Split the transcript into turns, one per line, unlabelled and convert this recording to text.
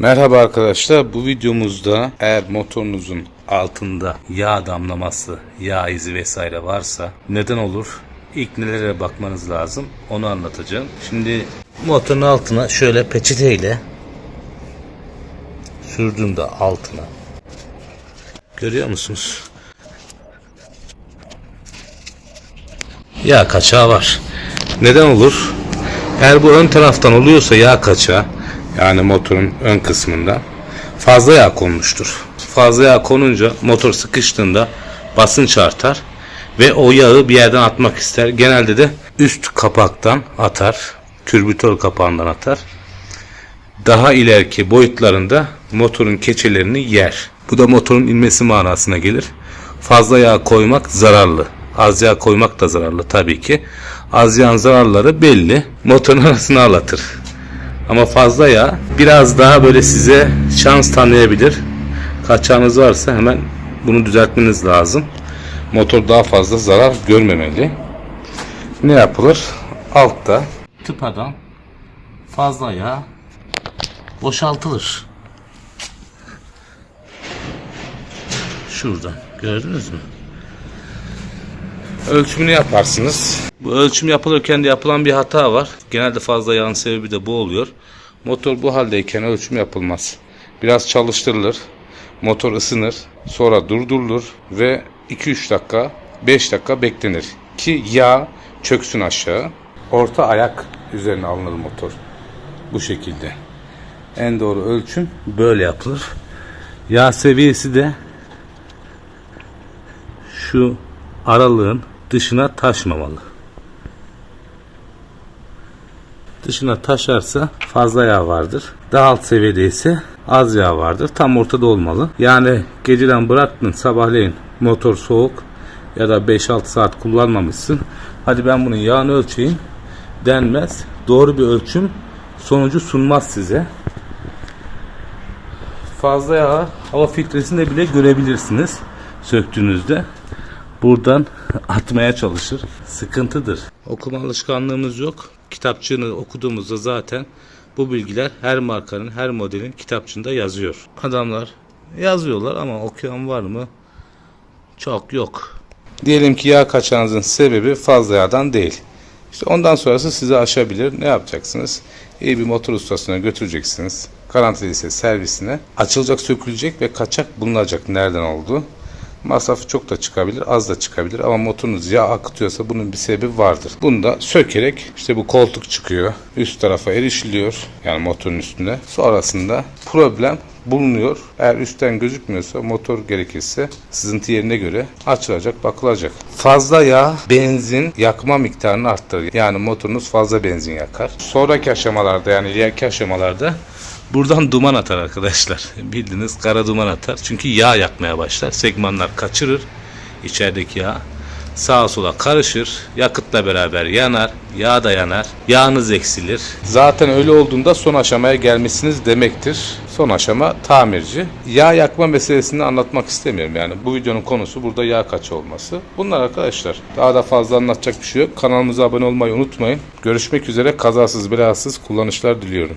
Merhaba arkadaşlar. Bu videomuzda eğer motorunuzun altında yağ damlaması, yağ izi vesaire varsa neden olur? İlk nelere bakmanız lazım onu anlatacağım. Şimdi motorun altına şöyle peçeteyle sürdüğümde altına görüyor musunuz? Yağ kaçağı var. Neden olur? Eğer bu ön taraftan oluyorsa yağ kaçağı yani motorun ön kısmında fazla yağ konmuştur. Fazla yağ konunca motor sıkıştığında basınç artar ve o yağı bir yerden atmak ister. Genelde de üst kapaktan atar. Kürbütör kapağından atar. Daha ileriki boyutlarında motorun keçelerini yer. Bu da motorun inmesi manasına gelir. Fazla yağ koymak zararlı. Az yağ koymak da zararlı tabii ki. Az yağın zararları belli. Motorun arasını ağlatır. Ama fazla yağ biraz daha böyle size şans tanıyabilir. Kaçağınız varsa hemen bunu düzeltmeniz lazım. Motor daha fazla zarar görmemeli. Ne yapılır? Altta tıpadan fazla yağ boşaltılır. Şuradan gördünüz mü? Ölçümünü yaparsınız. Bu ölçüm yapılırken de yapılan bir hata var. Genelde fazla yağın sebebi de bu oluyor. Motor bu haldeyken ölçüm yapılmaz. Biraz çalıştırılır. Motor ısınır. Sonra durdurulur ve 2-3 dakika 5 dakika beklenir. Ki yağ çöksün aşağı. Orta ayak üzerine alınır motor. Bu şekilde. En doğru ölçüm böyle yapılır. Yağ seviyesi de şu aralığın dışına taşmamalı. Dışına taşarsa fazla yağ vardır. Daha alt seviyede ise az yağ vardır. Tam ortada olmalı. Yani geceden bıraktın sabahleyin motor soğuk ya da 5-6 saat kullanmamışsın. Hadi ben bunun yağını ölçeyim denmez. Doğru bir ölçüm sonucu sunmaz size. Fazla yağ hava filtresinde bile görebilirsiniz söktüğünüzde buradan atmaya çalışır. Sıkıntıdır. Okuma alışkanlığımız yok. Kitapçığını okuduğumuzda zaten bu bilgiler her markanın, her modelin kitapçığında yazıyor. Adamlar yazıyorlar ama okuyan var mı? Çok yok. Diyelim ki yağ kaçağınızın sebebi fazla yağdan değil. İşte ondan sonrası sizi aşabilir. Ne yapacaksınız? İyi bir motor ustasına götüreceksiniz. Garantili ise servisine. Açılacak, sökülecek ve kaçak bulunacak nereden oldu. Masrafı çok da çıkabilir, az da çıkabilir ama motorunuz yağ akıtıyorsa bunun bir sebebi vardır. Bunu da sökerek işte bu koltuk çıkıyor. Üst tarafa erişiliyor. Yani motorun üstüne. Sonrasında problem bulunuyor. Eğer üstten gözükmüyorsa motor gerekirse sızıntı yerine göre açılacak, bakılacak. Fazla yağ benzin yakma miktarını arttırır. Yani motorunuz fazla benzin yakar. Sonraki aşamalarda yani ileriki aşamalarda Buradan duman atar arkadaşlar. Bildiğiniz kara duman atar. Çünkü yağ yakmaya başlar. Segmanlar kaçırır içerideki yağ. Sağa sola karışır. Yakıtla beraber yanar. Yağ da yanar. Yağınız eksilir. Zaten öyle olduğunda son aşamaya gelmişsiniz demektir. Son aşama tamirci. Yağ yakma meselesini anlatmak istemiyorum. Yani bu videonun konusu burada yağ kaçı olması. Bunlar arkadaşlar. Daha da fazla anlatacak bir şey yok. Kanalımıza abone olmayı unutmayın. Görüşmek üzere. Kazasız belasız kullanışlar diliyorum.